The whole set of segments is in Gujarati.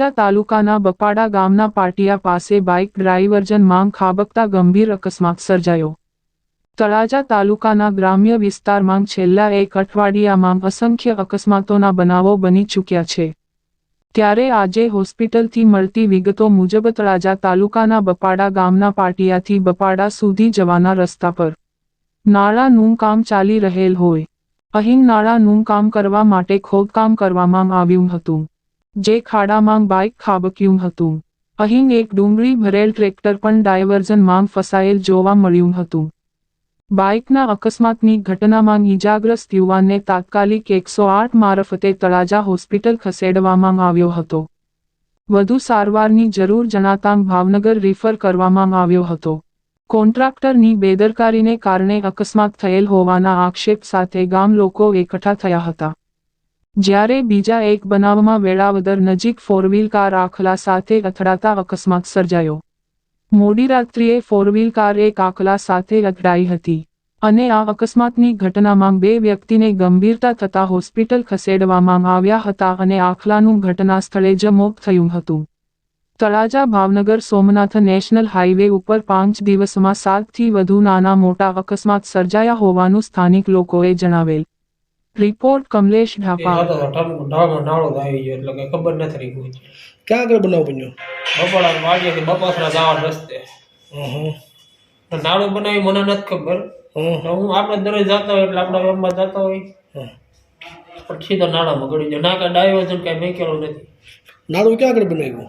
તળાજા તાલુકાના બપાડા ગામના પાટિયા પાસે બાઇક ડ્રાઈવરજન માંગ ખાબકતા ગંભીર અકસ્માત સર્જાયો. તળાજા તાલુકાના ગ્રામ્ય વિસ્તારમાં છેલ્લા એક અઠવાડિયામાં અસંખ્ય અકસ્માતોના બનાવો બની ચૂક્યા છે. ત્યારે આજે હોસ્પિટલથી મળતી વિગતો મુજબ તળાજા તાલુકાના બપાડા ગામના પાટિયાથી બપાડા સુધી જવાના રસ્તા પર. નાળાનું કામ ચાલી રહેલ હોય. અહીં નાળાનું કામ કરવા માટે ખોદકામ કરવામાં આવ્યું હતું. જે ખાડામાં બાઇક ખાબક્યું હતું. અહીં એક ડુંગળી ભરેલ ટ્રેક્ટર પણ ડાયવર્ઝનમાં ફસાયેલ જોવા મળ્યું હતું. બાઇકના અકસ્માતની ઘટનામાં ઇજાગ્રસ્ત યુવાનને તાત્કાલિક એકસો આઠ મારફતે તળાજા હોસ્પિટલ ખસેડવામાં આવ્યો હતો. વધુ સારવારની જરૂર જણાતાં ભાવનગર રિફર કરવામાં આવ્યો હતો. કોન્ટ્રાક્ટરની બેદરકારીને કારણે અકસ્માત થયેલ હોવાના આક્ષેપ સાથે ગામ લોકો એકઠા થયા હતા. જ્યારે બીજા એક બનાવમાં વેળાવદર નજીક ફોરવ્હીલ કાર આખલા સાથે અથડાતા અકસ્માત સર્જાયો. મોડી રાત્રિએ ફોરવ્હીલ કાર એક આખલા સાથે અથડાઈ હતી અને આ અકસ્માતની ઘટનામાં બે વ્યક્તિને ગંભીરતા થતા હોસ્પિટલ ખસેડવામાં આવ્યા હતા અને આખલાનું ઘટના સ્થળે જ મોત થયું હતું. તળાજા ભાવનગર સોમનાથ નેશનલ હાઈવે ઉપર પાંચ દિવસમાં સાતથી વધુ નાના મોટા અકસ્માત સર્જાયા હોવાનું સ્થાનિક લોકોએ જણાવેલ. રિપોર્ટ કમલેશ ઢાપા. તો નાળો આવી ગયો એટલે કઈ ખબર નથી રહી કોઈ. ક્યાં આગળ બનાવ બન્યો? બપોડા વાડીએથી બપાસરા જવા રસ્તે. હં નાળું બનાવી મને નથી ખબર. હં તો હું આપણે દરરોજ જતા હોય એટલે આપણા એમમાં જતા હોય. પણ સીધા નાળામાં ગળી જાય ના કાંઈ ડાયવર્ઝન કાંઈ મેકેલો નથી. નાડું ક્યાં આગળ બનાવ્યું?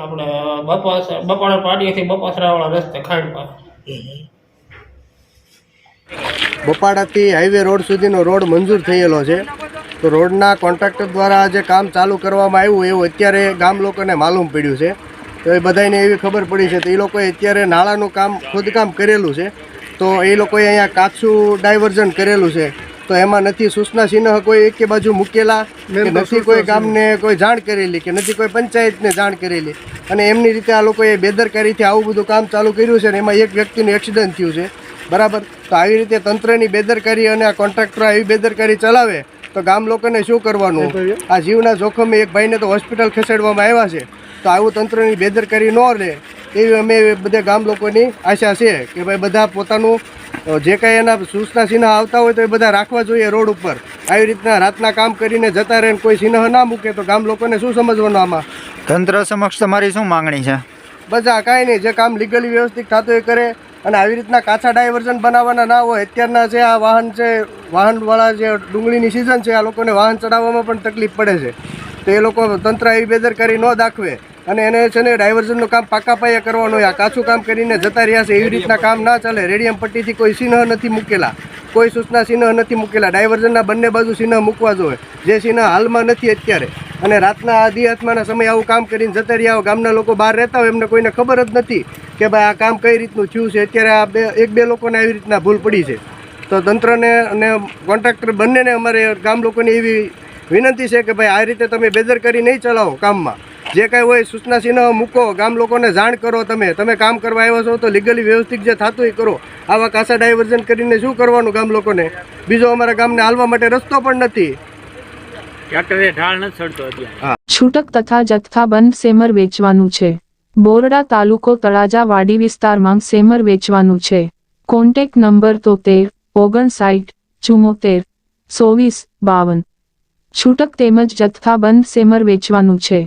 આપણે બપાસ બપાળા પાડીએથી બપાસરા વાળા રસ્તે ખાંડ પાસે બપાડાથી હાઈવે રોડ સુધીનો રોડ મંજૂર થયેલો છે. તો રોડના કોન્ટ્રાક્ટર દ્વારા જે કામ ચાલુ કરવામાં આવ્યું એવું અત્યારે ગામ લોકોને માલુમ પડ્યું છે. તો એ બધાને એવી ખબર પડી છે તો એ લોકોએ અત્યારે નાળાનું કામ ખોદકામ કરેલું છે. તો એ લોકોએ અહીંયા કાચું ડાયવર્ઝન કરેલું છે. તો એમાં નથી સૂચના ચિહ્ન કોઈ એક બાજુ મૂકેલા નથી કોઈ ગામને કોઈ જાણ કરેલી કે નથી કોઈ પંચાયતને જાણ કરેલી. અને એમની રીતે આ લોકોએ બેદરકારીથી આવું બધું કામ ચાલુ કર્યું છે ને એમાં એક વ્યક્તિનું એક્સિડન્ટ થયું છે. બરાબર? તો આવી રીતે તંત્રની બેદરકારી અને આ કોન્ટ્રાક્ટરો આવી બેદરકારી ચલાવે તો ગામ લોકોને શું કરવાનું? આ જીવના જોખમે એક ભાઈને તો હોસ્પિટલ ખસેડવામાં આવ્યા છે. તો આવું તંત્રની બેદરકારી ન રહે એવી અમે બધા ગામ લોકોની આશા છે કે ભાઈ બધા પોતાનું જે કાંઈ એના સૂચના ચિહ્ન આવતા હોય તો એ બધા રાખવા જોઈએ રોડ ઉપર. આવી રીતના રાતના કામ કરીને જતા રહે ને કોઈ સિન્હ ના મૂકે તો ગામ લોકોને શું સમજવાનું આમાં? તંત્ર સમક્ષ તમારી શું માંગણી છે? બધા કાંઈ નહીં જે કામ લીગલી વ્યવસ્થિત થતું એ કરે. અને આવી રીતના કાચા ડાયવર્ઝન બનાવવાના ના હોય, અત્યારના જે આ વાહન છે, વાહનવાળા જે ડુંગળીની સિઝન છે, આ લોકોને વાહન ચડાવવામાં પણ તકલીફ પડે છે. તો એ લોકો તંત્ર એવી બેદરકારી ન દાખવે. અને એને છે ને ડાયવર્ઝનનું કામ પાકા પાયે કરવાનું હોય, આ કાચું કામ કરીને જતા રહ્યા છે, એવી રીતના કામ ના ચાલે. રેડિયમ પટ્ટીથી કોઈ સિંહ નથી મૂકેલા. કોઈ સૂચના સિંહ નથી મૂકેલા. ડાયવર્ઝનના બંને બાજુ સિંહ મૂકવા જોઈએ. જે સિંહ હાલમાં નથી અત્યારે. અને રાતના આધી આત્માના સમયે આવું કામ કરીને જતા રહ્યા હોય, ગામના લોકો બહાર રહેતા હોય, એમને કોઈને ખબર જ નથી. કે ભાઈ આ કામ કઈ રીતનું થયું છે? અત્યારે આ બે એક બે લોકોને આવી રીતના ભૂલ પડી છે. તો તંત્રને અને કોન્ટ્રાક્ટર બંનેને અમારે ગામ લોકોની એવી વિનંતી છે કે ભાઈ આ રીતે તમે બેદરકારી નહીં ચલાવો કામમાં. જે કાંઈ હોય સૂચના ચિહ્ન મૂકો ગામ લોકોને જાણ કરો તમે. તમે કામ કરવા આવ્યા છો તો લીગલી વ્યવસ્થિત જે થતું એ કરો. આવા કાસા ડાયવર્ઝન કરીને શું કરવાનું ગામ લોકોને? બીજો અમારા ગામને હાલવા માટે રસ્તો પણ નથી. છૂટક તથા જથ્થાબંધ સેમર વેચવાનું છે. બોરડા તાલુકો તળાજા વાડી વિસ્તારમાં સેમર વેચવાનું છે. કોન્ટેક્ટ નંબર તોતેર, ઓગણસાઠ ચુમ્મોતેર ચોવીસ, બાવન. છૂટક તેમજ જથ્થાબંધ સેમર વેચવાનું છે.